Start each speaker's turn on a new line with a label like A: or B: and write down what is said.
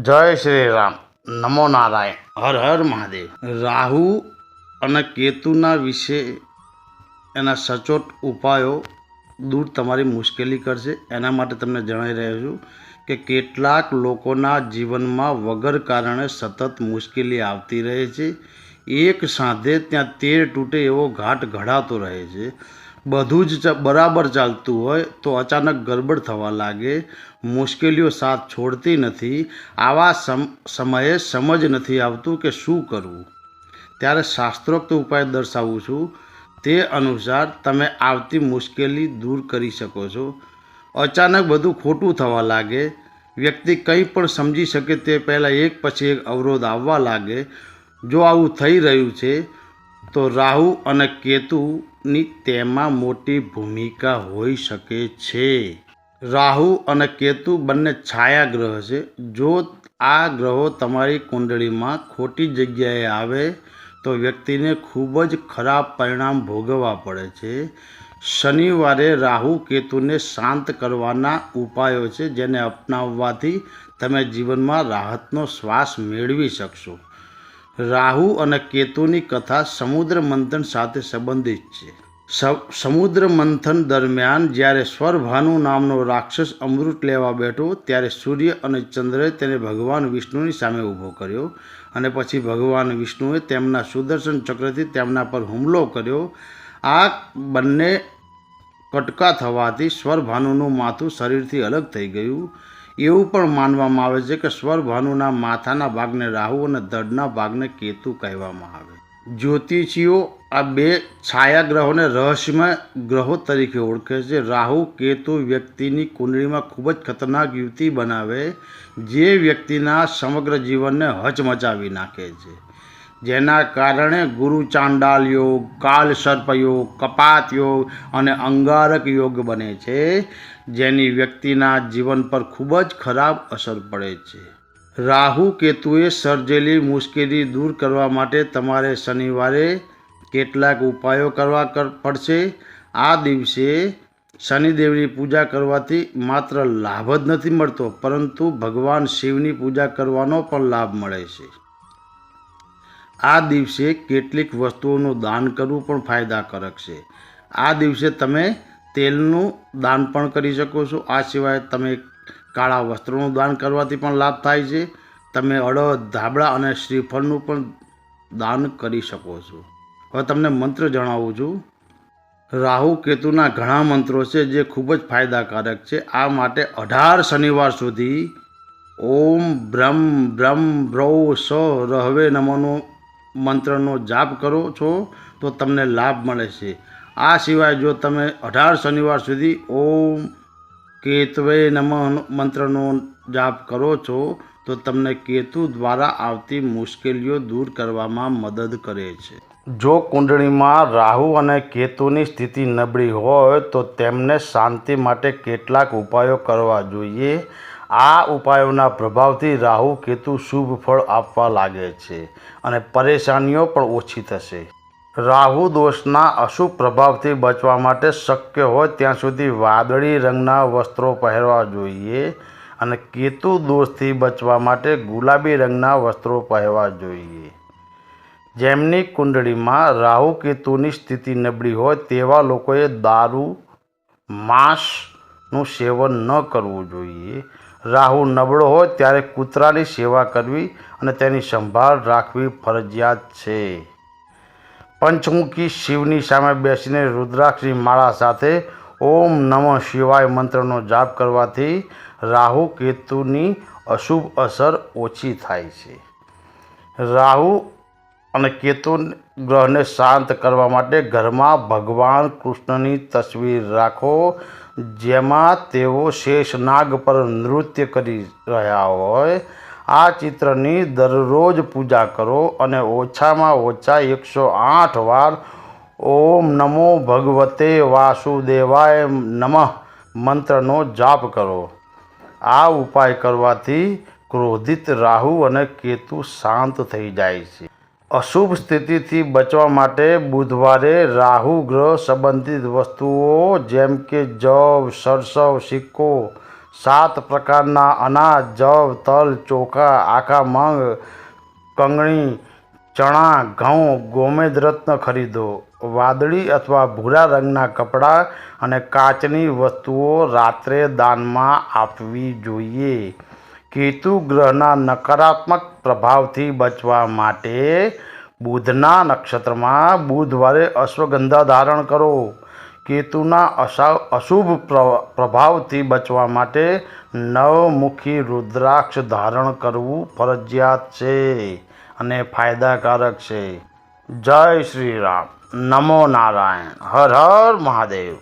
A: જય શ્રી રામ નમો નારાયણ. હર હર મહાદેવ. રાહુ અને કેતુના વિશે એના સચોટ ઉપાયો દૂર તમારી મુશ્કેલી કરશે. એના માટે તમને જણાવી રહ્યો છું કે કેટલાક લોકોના જીવનમાં વગર કારણે સતત મુશ્કેલી આવતી રહે છે. એક સાંધે ત્યાં તેર તૂટે એવો ઘાટ ઘડાતો રહે છે. બધું જ બરાબર ચાલતું હોય તો અચાનક ગડબડ થવા લાગે. મુશ્કેલીઓ સાથ છોડતી નથી. આવા સમ સમયે સમજ નથી આવતું કે શું કરવું. ત્યારે શાસ્ત્રોક્ત ઉપાય દર્શાવું છું. તે અનુસાર તમે આવતી મુશ્કેલી દૂર કરી શકો છો. અચાનક બધું ખોટું થવા લાગે. વ્યક્તિ કંઈ પણ સમજી શકે તે પહેલાં એક પછી એક અવરોધ આવવા લાગે. જો આવું થઈ રહ્યું છે, તો રાહુ અને કેતુની તેમાં મોટી ભૂમિકા હોઈ શકે છે. રાહુ અને કેતુ બંને છાયા ગ્રહ છે. જો આ ગ્રહો તમારી કુંડળીમાં ખોટી જગ્યાએ આવે, તો વ્યક્તિને ખૂબ જ ખરાબ પરિણામ ભોગવવા પડે છે. શનિવારે રાહુ કેતુને શાંત કરવાના ઉપાયો છે, જેને અપનાવવાથી તમે જીવનમાં રાહતનો શ્વાસ મેળવી શકશો. રાહુ અને કેતુની કથા સમુદ્ર મંથન સાથે સંબંધિત છે. સમુદ્ર મંથન દરમિયાન જ્યારે સ્વરભાનુ નામનો રાક્ષસ અમૃત લેવા બેઠો, ત્યારે સૂર્ય અને ચંદ્રએ તેને ભગવાન વિષ્ણુની સામે ઊભો કર્યો અને પછી ભગવાન વિષ્ણુએ તેમના સુદર્શન ચક્રથી તેમના પર હુમલો કર્યો. આ બંને કટકા થવાથી સ્વરભાનુનું માથું શરીરથી અલગ થઈ ગયું. એવું પણ માનવામાં આવે છે કે સ્વરભાનુના માથાના ભાગને રાહુ અને ધડના ભાગને કેતુ કહેવામાં આવે. જ્યોતિષીઓ આ બે છાયા ગ્રહોને રહસ્યમય ગ્રહો તરીકે ઓળખે છે. રાહુ કેતુ વ્યક્તિની કુંડળીમાં ખૂબ જ ખતરનાક યુતિ બનાવે જે વ્યક્તિના સમગ્ર જીવનને હચમચાવી નાખે છે. જેના કારણે ગુરુ ચાંડાલ યોગ કાલ સર્પ યોગ, કપાત યોગ અને અંગારક યોગ બને છે. જેની વ્યક્તિના જીવન પર ખૂબ જ ખરાબ અસર પડે છે. રાહુ કેતુએ સર્જેલી મુશ્કેલી દૂર કરવા માટે તમારે શનિવારે કેટલાક ઉપાયો કરવા પડશે. આ દિવસે શનિદેવની પૂજા કરવાથી માત્ર લાભ જ નથી મળતો, પરંતુ ભગવાન શિવની પૂજા કરવાનો પણ લાભ મળે છે. આ દિવસે કેટલીક વસ્તુઓનું દાન કરવું પણ ફાયદાકારક છે. આ દિવસે તમે તેલનું દાન પણ કરી શકો છો. આ સિવાય તમે કાળા વસ્ત્રોનું દાન કરવાથી પણ લાભ થાય છે. તમે અડદ ધાબળા અને શ્રીફળનું પણ દાન કરી શકો છો. હવે તમને મંત્ર જણાવું છું. રાહુ કેતુના ઘણા મંત્રો છે જે ખૂબ જ ફાયદાકારક છે. આ માટે અઢાર શનિવાર સુધી ઓમ બ્રહ્મ બ્રહ્મ બ્રૌ સ રહવે નમોનો મંત્રનો જાપ કરો છો તો તમને લાભ મળે છે. આ સિવાય જો તમે અઢાર શનિવાર સુધી ઓમ કેતવે નમ મંત્રનો જાપ કરો છો તો તમને કેતુ દ્વારા આવતી મુશ્કેલીઓ દૂર કરવામાં મદદ કરે છે. જો કુંડળીમાં રાહુ અને કેતુની સ્થિતિ નબળી હોય તો તેમને શાંતિ માટે કેટલાક ઉપાયો કરવા જોઈએ. આ ઉપાયોના પ્રભાવથી રાહુ, કેતુ શુભ ફળ આપવા લાગે છે અને પરેશાનીઓ પણ ઓછી થશે. રાહુ દોષના અશુભ પ્રભાવથી બચવા માટે શક્ય હોય ત્યાં સુધી વાદળી રંગના વસ્ત્રો પહેરવા જોઈએ અને કેતુ દોષથી બચવા માટે ગુલાબી રંગના વસ્ત્રો પહેરવા જોઈએ. જેમની કુંડળીમાં રાહુ કેતુની સ્થિતિ નબળી હોય તેવા લોકોએ દારૂ માંસનું સેવન ન કરવું જોઈએ. રાહુ નબળો હોય ત્યારે કૂતરાની સેવા કરવી અને તેની સંભાળ રાખવી ફરજિયાત છે. પંચમુખી શિવની સામે બેસીને રુદ્રાક્ષની માળા સાથે ઓમ નમઃ શિવાય મંત્રનો જાપ કરવાથી રાહુ કેતુની અશુભ અસર ઓછી થાય છે. રાહુ અને કેતુ ગ્રહને શાંત કરવા માટે ઘરમાં ભગવાન કૃષ્ણની તસવીર રાખો, જેમાં તેઓ શેષનાગ પર નૃત્ય કરી રહ્યા હોય. આ ચિત્રની દરરોજ પૂજા કરો અને ઓછામાં ઓછા એકસો આઠ વાર ઓમ નમો ભગવતે વાસુદેવાય નમઃ મંત્રનો જાપ કરો. આ ઉપાય કરવાથી ક્રોધિત રાહુ અને કેતુ શાંત થઈ જાય છે. અશુભ સ્થિતિથી બચવા માટે બુધવારે રાહુ ગ્રહ સંબંધિત વસ્તુઓ, જેમ કે જવ, સરસવ, સિક્કો, સાત પ્રકારના અનાજ, જવ, તલ, ચોખા, આખા મંગ, કંગણી, ચણા, ઘઉં, ગોમેદ રત્ન ખરીદો. વાદળી અથવા ભૂરા રંગના કપડાં અને કાચની વસ્તુઓ રાત્રે દાનમાં આપવી જોઈએ. કેતુ ગ્રહના નકારાત્મક પ્રભાવથી બચવા માટે બુધના નક્ષત્રમાં બુધવારે અશ્વગંધા ધારણ કરો. કેતુના અસા અશુભ પ્રભાવથી બચવા માટે નવમુખી રુદ્રાક્ષ ધારણ કરવું ફરજિયાત છે અને ફાયદાકારક છે. જય શ્રી રામ. નમો નારાયણ. હર હર મહાદેવ.